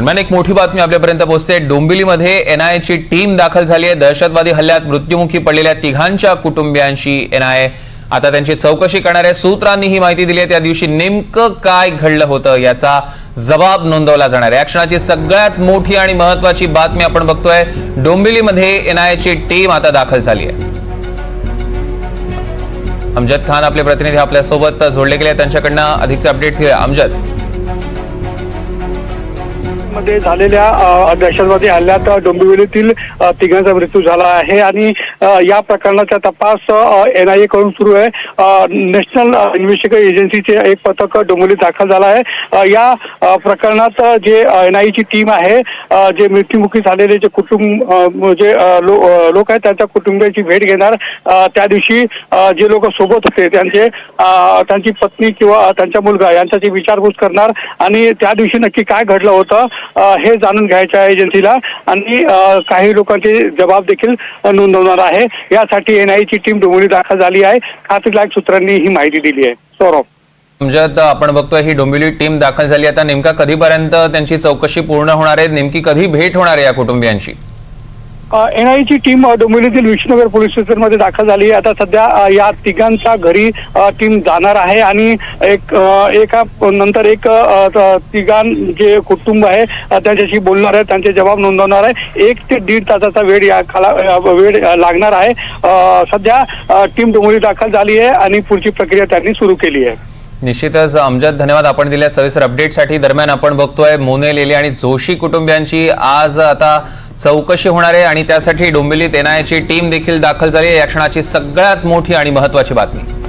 दरम्यान एक मोठी बातमी आपल्यापर्यंत पोहोचते. डोंबिवलीमध्ये एनआयएची टीम दाखल झाली आहे. दहशतवादी हल्ल्यात मृत्यूमुखी पडलेल्या तिघांच्या कुटुंबियांशी एनआयए आता त्यांची चौकशी करणाऱ्या सूत्रांनी ही माहिती दिली आहे. त्या दिवशी नेमकं काय घडलं होतं याचा जबाब नोंदवला जाणार आहे. या क्षणाची सगळ्यात मोठी आणि महत्वाची बातमी आपण बघतोय. डोंबिवलीमध्ये एनआयएची टीम आता दाखल झाली आहे. अमजद खान आपले प्रतिनिधी आपल्यासोबत जोडले गेले त्यांच्याकडनं अधिकचे अपडेट्स घेऊया. अमजद. मध्ये झालेल्या दहशतवादी हल्ल्यात डोंबिवलीतील तिघांचा मृत्यू झाला आहे आणि या प्रकरणाचा तपास एनआयए कडून सुरू आहे. नॅशनल इन्व्हेस्टिगेशन एजन्सीचे एक पथक डोंबिवलीत दाखल झालं आहे. या प्रकरणात जे एनआयएची टीम आहे जे मृत्यूमुखी झालेले जे कुटुंब जे लोक आहेत त्यांच्या कुटुंबियांची भेट घेणार. त्या दिवशी जे लोक सोबत होते त्यांचे त्यांची पत्नी किंवा त्यांचा मुलगा यांच्याची विचारपूस करणार आणि त्या दिवशी नक्की काय घडलं होतं हे जाणून घ्यायचं एजन्सीला आणि काही लोकांचे जबाब देखील नोंदवणार आहे. यासाठी एनआयची टीम डोंबिवली दाखल झाली आहे. खात्रीलायक सूत्रांनी ही माहिती दिली आहे. सौरभ. अमजद आपण बघतोय ही डोंबिवली टीम दाखल झाली. आता नेमका कधीपर्यंत त्यांची चौकशी पूर्ण होणार आहे? नेमकी कधी भेट होणार आहे या कुटुंबियांशी एनआयची टीम डोंबिवलीतील विष्णुनगर पोलीस स्टेशनमध्ये दाखल झाली आहे. आता सध्या या तिघांच्या घरी टीम जाणार आहे आणि एक एका नंतर एक तिघां जे कुटुंब आहे त्यांच्याशी बोलणार आहे त्यांचे जबाब नोंदवणार आहे. एक ते दीड तासाचा वेळ या खाला वेळ लागणार आहे. सध्या टीम डोंबिवली दाखल झाली आहे आणि पुढची प्रक्रिया त्यांनी सुरू केली आहे. निश्चितच अमजद धन्यवाद आपण दिल्या सविस्तर अपडेटसाठी दरम्यान आपण बघतोय मोने लेले आणि जोशी कुटुंबियांची आज आता चौकशी होणार आहे आणि त्यासाठी डोंबिवलीत एनआयची टीम देखील दाखल झाली आहे. या क्षणाची सगळ्यात मोठी आणि महत्वाची बातमी.